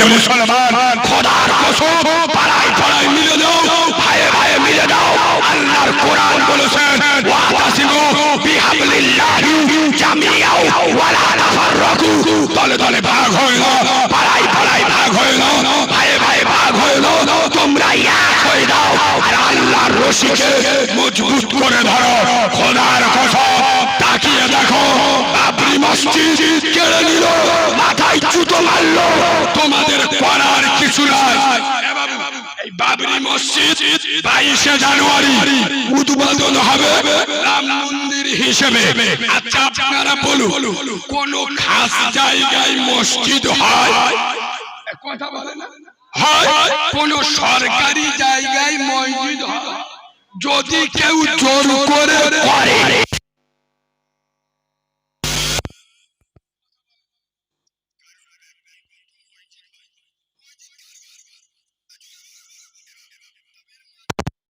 বললেন মুসলমান, খোদার কসম, পাড়ায় পাড়ায় মিলে দাও ভাইয়ে ভাইয়ে মিলে দাও আল্লাহর কোরআন বলেছেন ওয়াতাসিমু বিহাবলিল্লাহি জামিআও ওয়ালা তাফাররাকু। দলে দলে ভাগ হয়ে না পাড়ায় পাড়ায় ভাগ হয়ে না ভাইয়ে ভাইয়ে ভাগ হয়ে না তোমরা এক হয়ে দাও আর আল্লাহর রশিকে মজবুত করে ধরো, খোদার কসম, তাকিয়ে দেখো বাবরি মসজিদ কেড়ে নিল মাথায় জুতো মারলো তোমাদের করার কিছু নাই এই বাবরি মসজিদ বাইশে জানুয়ারি উদ্বোধন হবে রাম মন্দির হিসেবে আচ্ছা আপনারা বলুন কোন খাস জায়গায় মসজিদ হয় কথা বলে না হয় কোন সরকারি জায়গায় মসজিদ হয় যদি কেউ জোর করে করে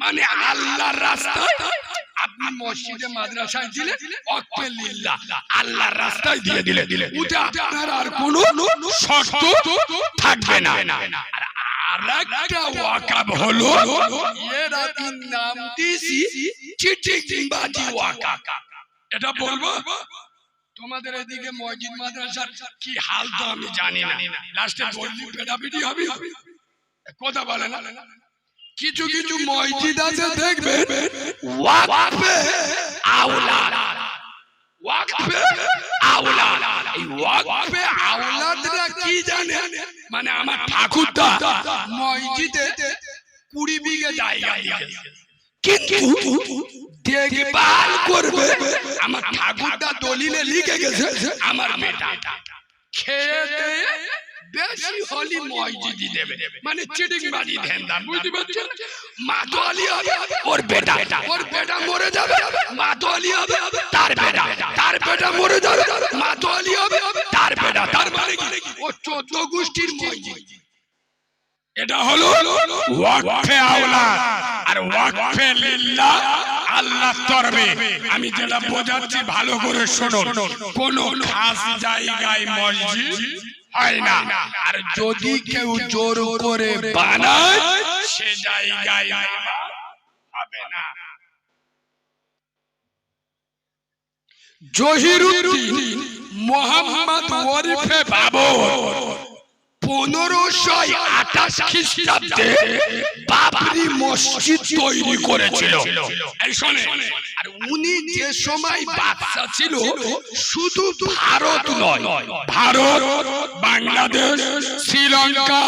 মানে রাস্তায় আপনি মসজিদে, মাদ্রাসায় দিলে ওয়াকফে লিল্লাহ আল্লাহর রাস্তায় দিয়ে দিলে। দিলে আপনার আর কোনো শর্ত থাকবে না। তোমাদের এদিকে মসজিদ, মাদ্রাসার কি হাল তো আমি জানি না। কথা বলে না। কিছু কিছু মসজিদ আছে দেখবে ওয়াকফে আওলা ওয়াকফে? আওলা এই ওয়াকফে আওলাদরা কি জানে? মানে আমার ঠাকুরদা মসজিদে কুড়ি বিঘে জায়গা কিন্তু দেখভাল করবে। আমার ঠাকুরদা দলিলে লিখে গেছে আমার বেটা। খেয়ে বেশি হলি দেবে মানে চিটিং বাজি ধ্যান বুঝতে পারছেন? মাতোয়ালি হবে। ওর বেটা। ওর বেটা। মরে যাবে। মাতোয়ালি হবে। তার বেটা। তার বেটা মরে যাবে। মাতোয়ালি হবে। তার বেটা। তার মানে কি? ও চোদ্দ গোষ্ঠীর এটা হলো ওয়াকফে আওলা আর ওয়াকফে লিল্লাহ আল্লাহ তরবে। আমি যেটা বোঝাচ্ছি ভালো করে শোনো। কোন খাস জায়গায় মসজিদ হয় না আর যদি কেউ জোর করে বানায়, সে জায়গায় হবে না। জহিরুদ্দিন মোহাম্মদ ওরিফে বাবর। পনেরোশো আঠাশ খ্রিস্টাব্দে বাবরি মসজিদ তৈরি করেছিল। উনি যে সময় বাদশা ছিল, শুধু ভারত নয়, ভারত, বাংলাদেশ, শ্রীলঙ্কা,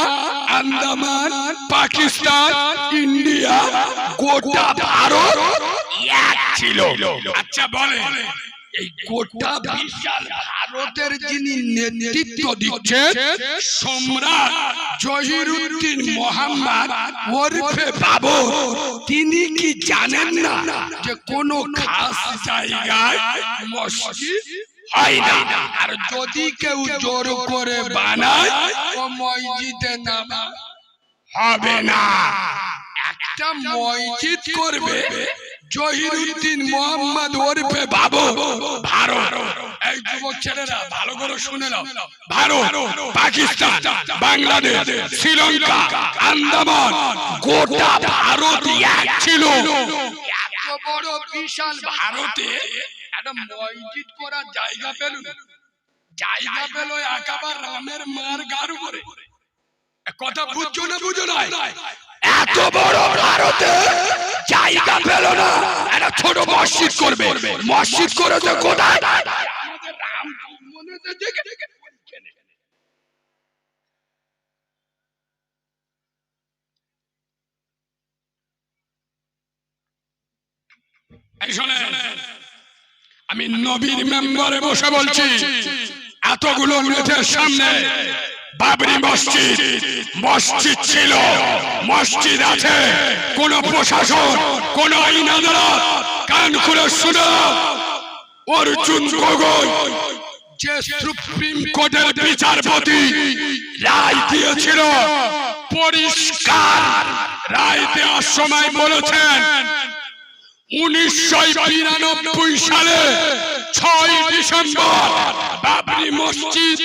আন্দামান, পাকিস্তান, ইন্ডিয়া, গোটা ভারত ছিল। আচ্ছা বলে এই গোটা বিশাল ভারতের যিনি নেতৃত্ব দিচ্ছেন সম্রাট জহিরুদ্দিন মোহাম্মদ ওরফে বাবর তিনি কি জানেন না যে কোন খাস জায়গায় মসজিদ হয় না। আর যদি কেউ জোর করে বানায় ও মসজিদে নামা হবে না। একটা মসজিদ করবে জহিরুদ্দিন মোহাম্মদ ওরফে বাবর ভারত। এই যুবক ছেলেরা ভালো করে শুনে নাও। ভারত পাকিস্তান বাংলাদেশ শ্রীলঙ্কা আন্দামান গোটা ভারত এক ছিল। এত বড় বিশাল ভারতে একটা মসজিদ করার জায়গা পেল জায়গা পেল একাবার রামের মার গার উপরে। কথা বুঝছ না বুঝো না এত বড় ভারতে জায়গা পেল না। একটা ছোট মসজিদ করবে। মসজিদ কোথায়? দেখে এই শোনেন, আমি নবীর মেম্বারে বসে বলছি এতগুলো নেটের সামনে বাবরি মসজিদ মসজিদ ছিল, মসজিদ আছে। কোন প্রশাসন, কোন আইন আদালত, কান খুলে শুনে। অর্জুন গগৈ, যে সুপ্রিম কোর্টের বিচারপতি, রায় দিয়েছিল। পরিষ্কার রায় দেওয়ার সময় বলেছেন, উনিশশো বিরানব্বই সালে ছয় ডিসেম্বর বাবরি মসজিদ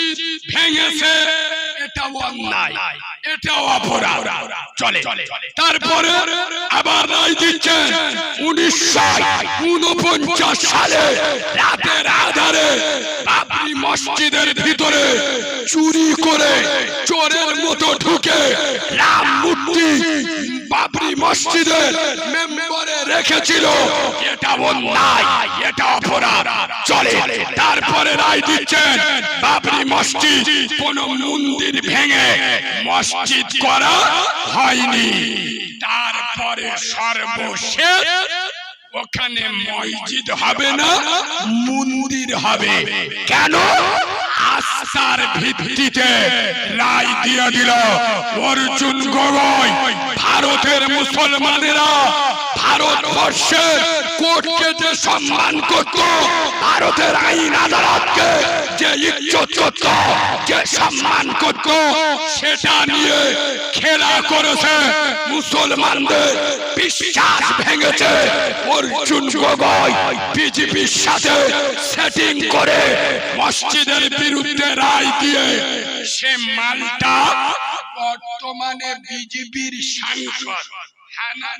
ভেঙেছে। অন্যায় এটাও সালে রাতের আধারে বাবরি মসজিদের ভিতরে চুরি করে চোরের মতো ঢুকে রাম মূর্তি মসজিদের মেম্বারে রেখেছিল। এটা অন্যায় এটা অপরাধ। চলে। তারপরে রায় দিচ্ছেন, বাবরি মসজিদ কোন মন্দির ভেঙে মসজিদ করা হয়নি। তারপরে সর্বশেষ ওখানে মসজিদ হবে না, মন্দির হবে। কেন? আস্থার ভিত্তিতে রায় দিয়ে দিল অর্জুন গগৈ। ভারতের মুসলমানেরা ভারতবর্ষের কোর্টকে যে সম্মান করত, ভারতের আইন আদালতকে যে ইজ্জত করত, যে সম্মান করত, সেটা নিয়ে খেলা করেছে মুসলমানদের বিশ্বাস ভেঙেছে। অর্জুন গগৈ বিজেপির সাথে সেটিং করে মসজিদের বিরুদ্ধে রায় দিয়ে সে মালটা বর্তমানে বিজেপির সাংসদ। হ্যাঁ না।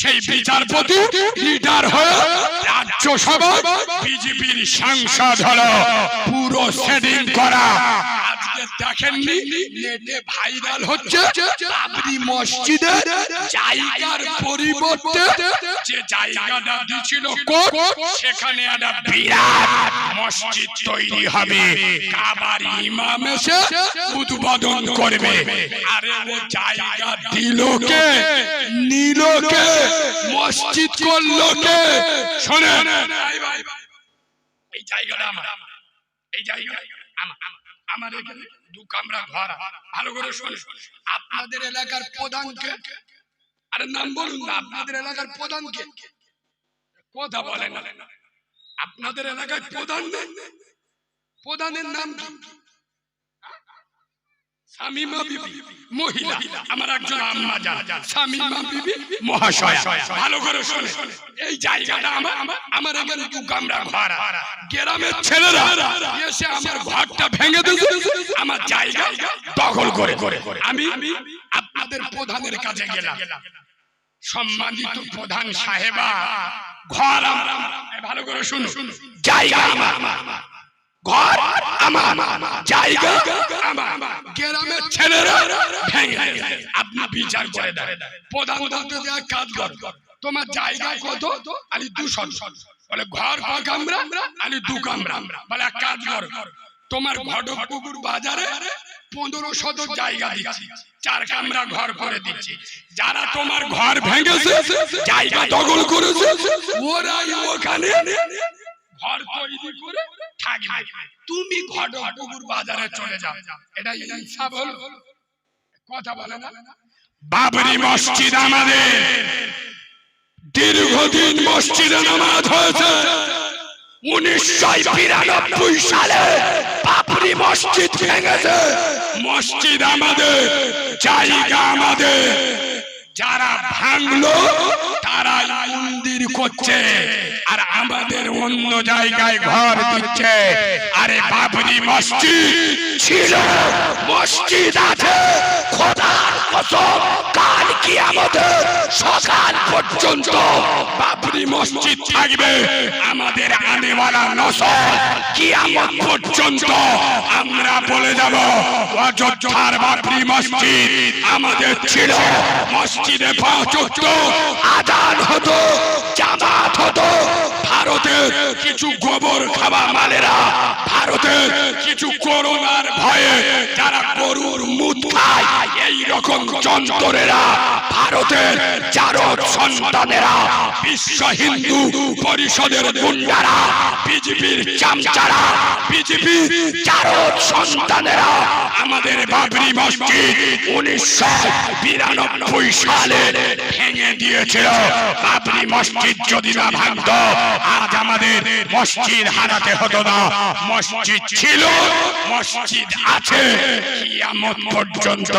সেই বিচারপতি লিডার হয়ে রাজ্যসভা বিজেপির সাংসদ হলো পুরো সেটিং করা। আজকে দেখেননি নেটে ভাইরাল হচ্ছে বাবরি মসজিদে জায়গার পরিবর্তে যে জায়গাটা দিছিল কোর্ট সেখানে একটা বিরাট মসজিদ তৈরি হবে। কাবার ইমাম এসে উদ্বোধন করবে। আরে ও জায়গা দিল কে নিল কে মসজিদ করল কে শোনেন। এই জায়গাটা আমার। এই জায়গা আমার। আমার এখানে দু কামরা ঘর। ভালো করে শুনে আপনাদের এলাকার প্রধানকে আরে নাম বলুন না, আপনাদের এলাকার প্রধানকে। কথা বলেন আপনাদের এলাকায় প্রধান নেই প্রধানের নাম কি? শামিমা বিবি মহিলা আমার একজন আম্মা জান শামিমা বিবি মহাশয়া ভালো করে শুনে। এই জায়গাটা আমার আমার এখানে দু কামরা ঘর গ্রামের ছেলেরা এসে আমার ঘরটা ভেঙে আমার জায়গা দখল করে। করে। আমি আপনাদের প্রধানের কাছে গেলাম। সম্মানিত প্রধান সাহেবা ঘর আমার। ভালো করে শুনুন। জায়গা আমার। ঘর আমার, জায়গা আমার। গ্রামের ছেলেরা আপনি বিচার করে প্রধান কাজ কর। তোমার জায়গা কত? আমি দুশো। বলে, ঘর ক কামরা দু কামরা। বলে কাজ কর। তোমার ঘটকপুকুর বাজারে পনেরো শতক জায়গা দিচ্ছি। চার কামরা ঘর করে দিচ্ছি। যারা তোমার ঘর ভেঙেছে, জায়গা দখল করেছে, ওরাই ওখানে ঘর থাকবে তুমি ঘটকপুকুর বাজারে চলে যাও। এটা কথা বলে না? বাবরি মসজিদ আমাদের। দীর্ঘদিন মসজিদে নামাজ হয়েছে। উনিশশো বিরানব্বই সালে বাবরি মসজিদ ভেঙেছে। মসজিদ আমাদের, জায়গা আমাদের। যারা ভাঙলো তারা মন্দির করছে, আর আমাদের অন্য জায়গায় ঘর দিচ্ছে। আরে বাবরি মসজিদ ছিল, মসজিদ আছে, খোদার কসম কাল কি সকাল পর্যন্ত বাবরি মসজিদ থাকবে। আমাদের আনেওয়ালা নসল কিয়ামত পর্যন্ত আমরা বলে যাব, অযোধ্যার বাবরি মসজিদ আমাদের ছিল। মসজিদে পাঁচ ওয়াক্ত আজান হতো, জামাত হতো। ভারতের কিছু গোবর খাওয়া মালেরা ভারতের কিছু করোনার ভয়ে যারা গরুর মুখ খায় এই রকম যন্ত্রেরা ভারতের চারক সন্তানেরা, বিশ্ব হিন্দু পরিষদের গুন্ডারা, বিজেপির চামচারা, বিজেপি চারক সন্তানেরা, আমাদের বাবরি মসজিদ উনিশশো বিরানব্বই সালে ভেঙে দিয়েছিল। বাবরি মসজিদ যদি না ভাঙত, আজ আমাদের মসজিদ হারাতে হতো না। মসজিদ ছিল, মসজিদ আছে, কিয়ামত পর্যন্ত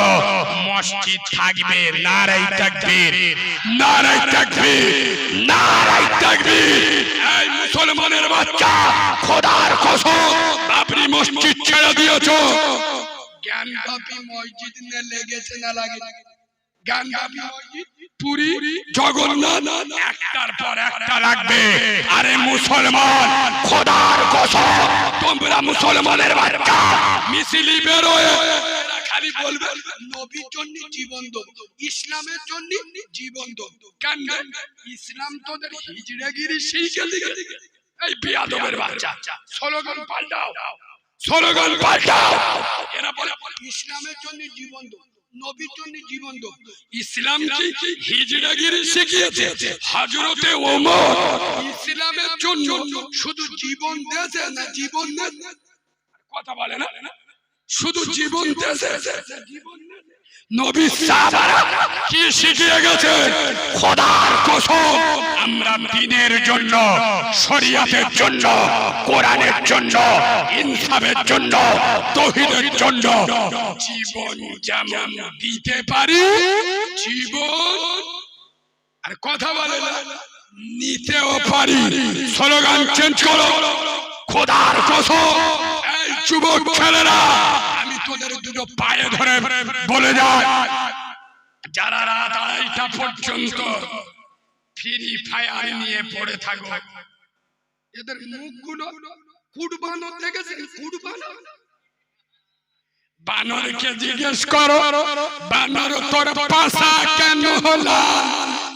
মসজিদ থাকবে নারাই তাকবীর নারাই তাকবীর নারাই তাকবীর। এই মুসলমানের বাচ্চা খোদার কসম বাবরি মসজিদ ছেড়ে দিয়েছ। জ্ঞানব্যাপী মসজিদ নে লেগেছে না লাগে? জ্ঞানব্যাপী মসজিদ? পুরী জগন্নাথ একটার পর একটা লাগবে। আরে মুসলমান খোদার কসম তোমরা মুসলমানের বাচ্চা মিছিলি বেরোয়। খালি বলবে নবীর জন্য জীবন দেব ইসলামের জন্য জীবন কেন ইসলাম তোদের হিজড়াগিরি শিখে দিকে এই বিয়াদবের বাচ্চা। স্লোগান পাল্টাও। স্লোগান পাল্টাও। এরা বলে ইসলামের জন্য জীবন নবীর জন্য জীবন দেব ইসলাম কি হিজড়াগিরি শিখিয়েছে? হযরতে ওমর। ইসলামের জন্য শুধু জীবন দিয়েছে না জীবন কথা বলে না? শুধু জীবন দিয়েছে। নবী সাহাবারা কি শিখিয়ে গেছে? খোদার কসম আমরা দিনের জন্য শরিয়াতের জন্য কোরআনের জন্য ইনসাফের জন্য তৌহিদের জন্য জীবন যেমন দিতে পারি জীবন আর কথা বলে নিতেও পারি। স্লোগান চেঞ্জ করো। খোদার কসম এই যুবক ছেলেরা, আমি তোদের দুটো পায়ে ধরে বলে যাই। যারা রাত আড়াইটা পর্যন্ত ফ্রি ফায়ার নিয়ে পড়ে থাকো, এদের মুখগুলো কুড়বানো দেখেছেন? কুড়বানো বানরকে জিজ্ঞেস করো, বানর তোর পাশা কেন লাল